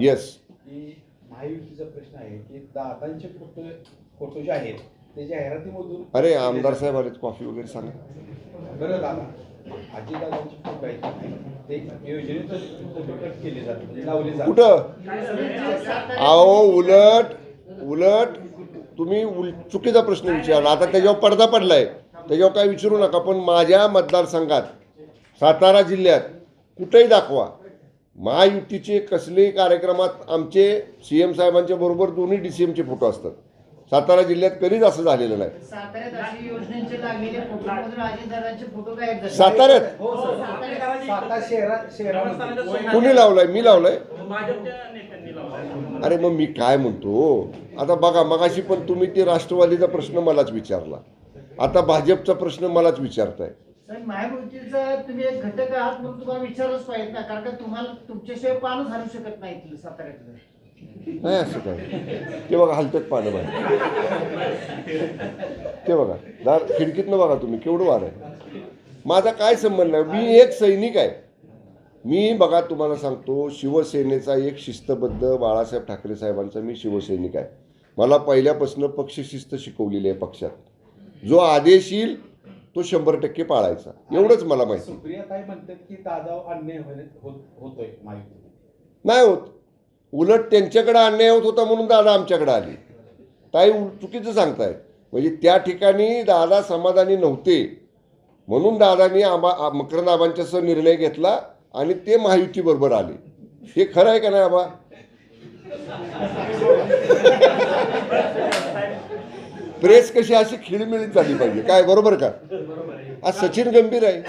Yes की महायुतीचा प्रश्न आहे की दादांचे फोटो फोटो जे आहेत ते जाहिरातीमधून अरे आमदार साहेब आलेत कॉफी वगैरे सांगा. बरं दादा अजितदादांचे फोटो आहेत. ते योजनेतून फोटो कट केले जातात म्हणजे लावले जातात. कुठं? अहो उलट उलट तुम्ही उल चुकीचा प्रश्न विचारला. आता त्याच्यावर पडदा पडलाय. त्याच्यावर काय विचारू नका पण माझ्या मतदारसंघात सातारा जिल्ह्यात कुठेही दाखवा. महायुतीचे कसलेही कार्यक्रमात आमचे सी एम साहेबांच्या बरोबर दोन्ही डी सी एमचे फोटो असतात. सातारा जिल्ह्यात कधीच असं झालेलं नाही. साताऱ्यात हो शहरामध्ये. कुणी लावलाय? मी लावलाय. अरे मग मी काय म्हणतो? आता बघा मगाशी पण तुम्ही ते राष्ट्रवादीचा प्रश्न मलाच विचारला. आता भाजपचा प्रश्न मलाच विचारताय. साहेब महायुतीचा तुम्ही एक घटक आहात म्हणून तुम्हाला विचारच पाहिजे ना कारण का तुम्हाला तुमच्याशिवाय पानच हलू शकत नाही इथलं साताऱ्यातलं. नाही असं काय? ते बघा हलतात पानं बाहेर ते बघा दार खिडकीतनं बघा तुम्ही केवढं वार आहे. माझा काय संबंध आहे? मी एक सैनिक आहे. मी बघा तुम्हाला सांगतो शिवसेनेचा एक शिस्तबद्ध बाळासाहेब ठाकरे साहेबांचा मी शिवसैनिक आहे. मला पहिल्यापासून पक्षशिस्त शिकवलेली आहे पक्षात. जो आदेश येईल तो शंभर टक्के पाळायचा. एवढंच मला माहिती. सुप्रिया म्हणतात की अन्याय होतोय नाही होत. उलट त्यांच्याकडे अन्याय होत होता म्हणून दादा आमच्याकडे आली. ताई चुकीचं सांगताय म्हणजे त्या ठिकाणी दादा समाधानी नव्हते. म्हणून दादानी आबा आ- मकरंद आबांच्यासह निर्णय घेतला आणि ते महायुतीबरोबर आले. हे खरं आहे का नाही आबा? प्रेस कशी अशी खिळमिळीत झाली पाहिजे? काय बरोबर का? आज सचिन गंभीर आहे.